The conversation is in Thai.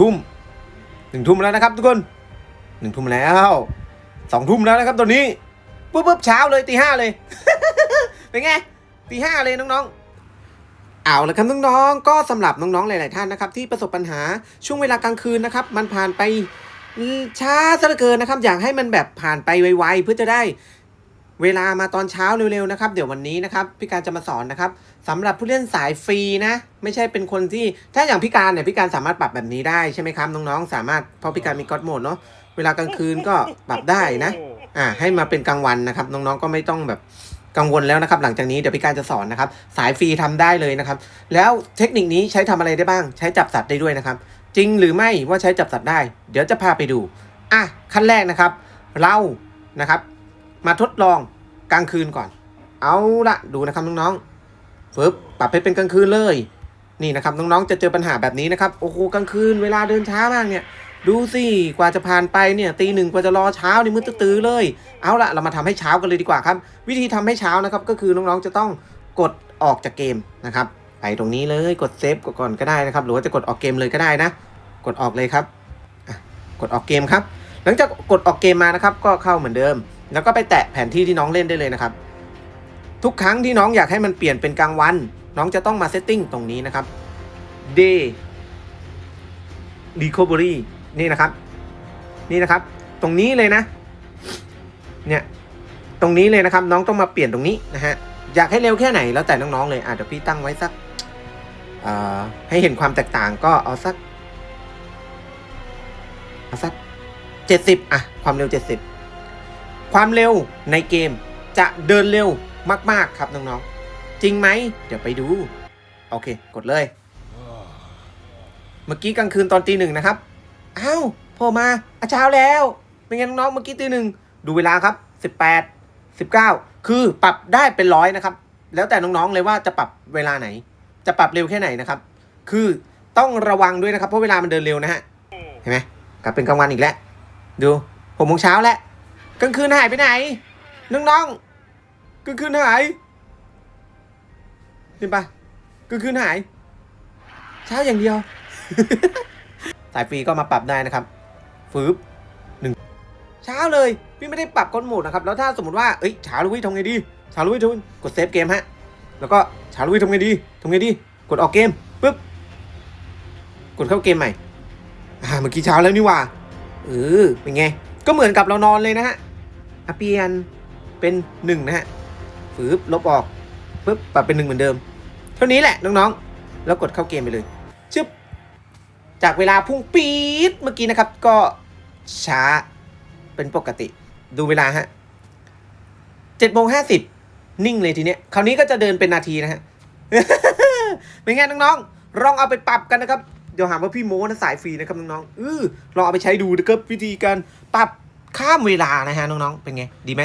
ทุ่มหนึ่งทุ่มแล้วนะครับทุกคนหนึ่งทุ่มแล้วสองทุ่มแล้วนะครับตอนนี้ปุ๊บปุ๊บเช้าเลยตีห้าเลย เป็นไงตีห้าเลยน้องๆ เอาละครับน้องๆ ก็สำหรับน้องๆ หลาย ๆ ท่านนะครับ ที่ประสบปัญหาช่วงเวลากลางคืนนะครับ มันผ่านไปช้าซะเหลือเกินนะครับ อยากให้มันแบบผ่านไปไวๆเพื่อจะได้เวลามาตอนเช้าเร็วๆนะครับ เดี๋ยววันนี้นะครับพี่การจะมาสอนนะครับ สำหรับผู้เล่นสายฟรีนะ ไม่ใช่เป็นคนที่ถ้าอย่างพี่การเนี่ยพี่การสามารถปรับแบบนี้ได้ใช่ไหมครับน้องๆ สามารถเพราะพี่การมีก็อดโหมดเนาะเวลากลางคืนก็ปรับได้นะอ่าให้มาเป็นกลางวันนะครับน้องๆก็ไม่ต้องแบบกังวลแล้วนะครับ หลังจากนี้เดี๋ยวพี่การจะสอนนะครับ สายฟรีทำได้เลยนะครับ แล้วเทคนิคนี้ใช้ทำอะไรได้บ้าง ใช้จับสัตว์ได้ด้วยนะครับ จริงหรือไม่ว่าใช้จับสัตว์ได้ เดี๋ยวจะพาไปดูอะขั้นแรกนะครับ เรานะครับ มาทดลองกลางคืนก่อน เอาละดูนะครับน้องๆ ฟึบปรับให้เป็นกลางคืนเลย นี่นะครับน้องๆจะเจอปัญหาแบบนี้นะครับโอ้โหกลางคืนเวลาเดินช้ามากเนี่ย ดูสิกว่าจะผ่านไปเนี่ยตีหนึ่งกว่าจะรอเช้านี่มืดตื้อเลย เอาละเรามาทำให้เช้ากันเลยดีกว่าครับ วิธีทำให้เช้านะครับก็คือน้องๆจะต้องกดออกจากเกมนะครับไปตรงนี้เลยกดเซฟก่อนก็ได้นะครับ หรือว่าจะกดออกเกมเลยก็ได้นะ กดออกเลยครับกดออกเกมครับ หลังจากกดออกเกมมานะครับ ก็เข้าเหมือนเดิม แล้วก็ไปแตะแผนที่ที่น้องเล่นได้เลยนะครับ ทุกครั้งที่น้องอยากให้มันเปลี่ยนเป็นกลางวัน น้องจะต้องมาเซตติ้งตรงนี้นะครับ day recovery นี่นะครับ นี่นะครับ ตรงนี้เลยนะ เนี่ย ตรงนี้เลยนะครับ น้องต้องมาเปลี่ยนตรงนี้นะฮะ อยากให้เร็วแค่ไหนแล้วแต่น้องๆเลยอะเดี๋ยวพี่ตั้งไว้สักให้เห็นความแตกต่างก็เอาสักเอาสักเจ็ดสิบอะ ความเร็วเจ็ดสิบความเร็วในเกมจะเดินเร็ว มาก ๆ ครับน้องๆ จริงไหม เดี๋ยวไปดู โอเค กดเลย เมื่อกี้กลางคืนตอนตีหนึ่งนะครับ อ้าวโผล่มาอาเช้าแล้วเป็นไงน้องๆ เมื่อกี้ตีหนึ่งดูเวลาครับสิบแปดสิบเก้าคือปรับได้เป็นร้อยนะครับ แล้วแต่น้องๆเลยว่าจะปรับเวลาไหน จะปรับเร็วแค่ไหนนะครับ คือต้องระวังด้วยนะครับ เพราะเวลามันเดินเร็วนะฮะ เห็นไหมกลับเป็นกลางวันอีกแล้ว ดูหกโมงเช้าแล้วกลางคืนหายไปไหน น้องๆ กลางคืนหายเห็นปะกลางคืนหายเช้าอย่างเดียว สายฟรีก็มาปรับได้นะครับฟืบหนึ่งเช้าเลย พี่ไม่ได้ปรับกดโหมดนะครับ แล้วถ้าสมมติว่าเอ้ยเช้าลุยทำไงดีเช้าลุยทำกดเซฟเกมฮะ แล้วก็เช้าลุยทำไงดีทำไงดี กดออกเกมปุ๊บ กดเข้าเกมใหม่ อ่า เมื่อกี้เช้าแล้วนี่ว่าเออเป็นไง ก็เหมือนกับเรานอนเลยนะฮะอะเปลี่ยนเป็นหนึ่งนะฮะ ฟืบลบออกปุ๊บปรับเป็นหนึ่งเหมือนเดิม เท่านี้แหละน้องๆ แล้วกดเข้าเกมไปเลยชึบจากเวลาพุ่งปี๊ดเมื่อกี้นะครับ ก็ช้าเป็นปกติ ดูเวลาฮะเจ็ดโมงห้าสิบนิ่งเลยทีเนี้ยคราวนี้ก็จะเดินเป็นนาทีนะฮะเป็นไงน้องๆลองเอาไปปรับกันนะครับเดี๋ยวหาว่าพี่โม้นะสายฟรีนะครับน้องๆเออลองเอาไปใช้ดูนะครับวิธีการปรับข้ามเวลานะฮะน้องๆเป็นไงดีไหม